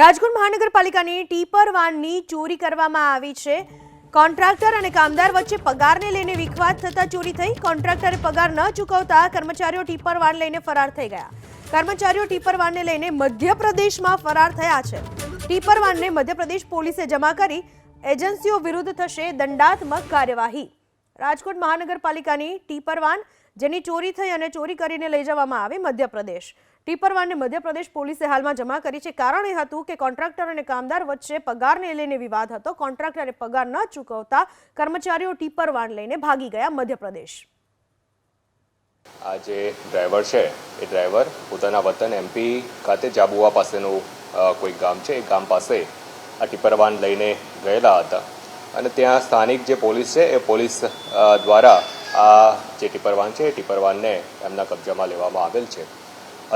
રાજકોટ મહાનગરપાલિકાની ટીપર વાનની ચોરી કરવામાં આવી છે. કોન્ટ્રાક્ટર અને કામદાર વચ્ચે પગારને લઈને વિખવાદ થતા ચોરી થઈ. કોન્ટ્રાક્ટરે પગાર ન ચૂકવતા કર્મચારીઓ ટીપર વાન લઈને ફરાર થઈ ગયા. કર્મચારીઓ ટીપર વાનને લઈને મધ્યપ્રદેશમાં ફરાર થયા છે. ટીપર વાનને મધ્યપ્રદેશ પોલીસે જમા કરી એજન્સીઓ વિરુદ્ધ થશે દંડાત્મક કાર્યવાહી. રાજકોટ મહાનગરપાલિકાની ટીપર વાન જેની ચોરી થઈ અને ચોરી કરીને લઈ જવામાં આવી મધ્યપ્રદેશ. ટીપર વાનને મધ્યપ્રદેશ પોલીસે હાલમાં જમા કરી છે. કારણ એ હતું કે કોન્ટ્રાક્ટર અને કામદાર વચ્ચે પગારને લઈને વિવાદ હતો. કોન્ટ્રાક્ટરે પગાર ન ચૂકવતા કર્મચારીઓ ટીપર વાન લઈને ભાગી ગયા મધ્યપ્રદેશ. આ જે ડ્રાઈવર છે, એ ડ્રાઈવર પોતાના વતન એમપી ખાતે જાબુઆ પાસેનું કોઈ ગામ છે. એ ગામ પાસે આ ટીપરવાન લઈને ગયેલા હતા. અને ત્યાં સ્થાનિક જે પોલીસ છે, એ પોલીસ દ્વારા આ જે ટીપરવાન છે, એ ટીપરવાનને એમના કબજામાં લેવામાં આવેલ છે.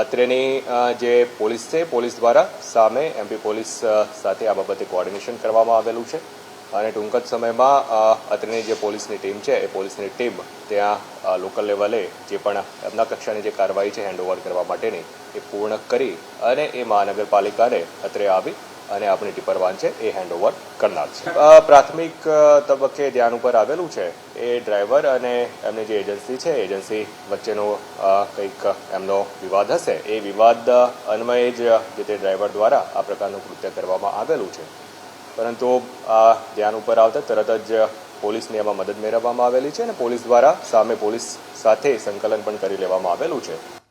અત્રેની જે પોલીસ છે પોલીસ દ્વારા સામે એમપી પોલીસ સાથે આ બાબતે કોઓર્ડિનેશન કરવામાં આવેલું છે. અને ટૂંક જ સમયમાં અત્રેની જે પોલીસની ટીમ છે, એ પોલીસની ટીમ ત્યાં લોકલ લેવલે જે પણ એમના કક્ષાની જે કાર્યવાહી છે હેન્ડઓવર કરવા માટેની, એ પૂર્ણ કરી અને એ મહાનગરપાલિકાને અત્રે આવી અને આપણી ટીપર વાન છે, એ હેન્ડઓવર કરનાર છે. પ્રાથમિક તબક્કે ધ્યાન ઉપર આવેલું છે, એ ડ્રાઈવર અને એમની જે એજન્સી છે એજન્સી વચ્ચેનો કંઈક એમનો વિવાદ હશે. એ વિવાદ અન્વયે જ જે તે ડ્રાઈવર દ્વારા આ પ્રકારનું કૃત્ય કરવામાં આવેલું છે. પરંતુ આ ધ્યાન ઉપર આવતા તરત જ પોલીસની એમાં મદદ મેળવવામાં આવેલી છે અને પોલીસ દ્વારા સામે પોલીસ સાથે સંકલન પણ કરી લેવામાં આવેલું છે.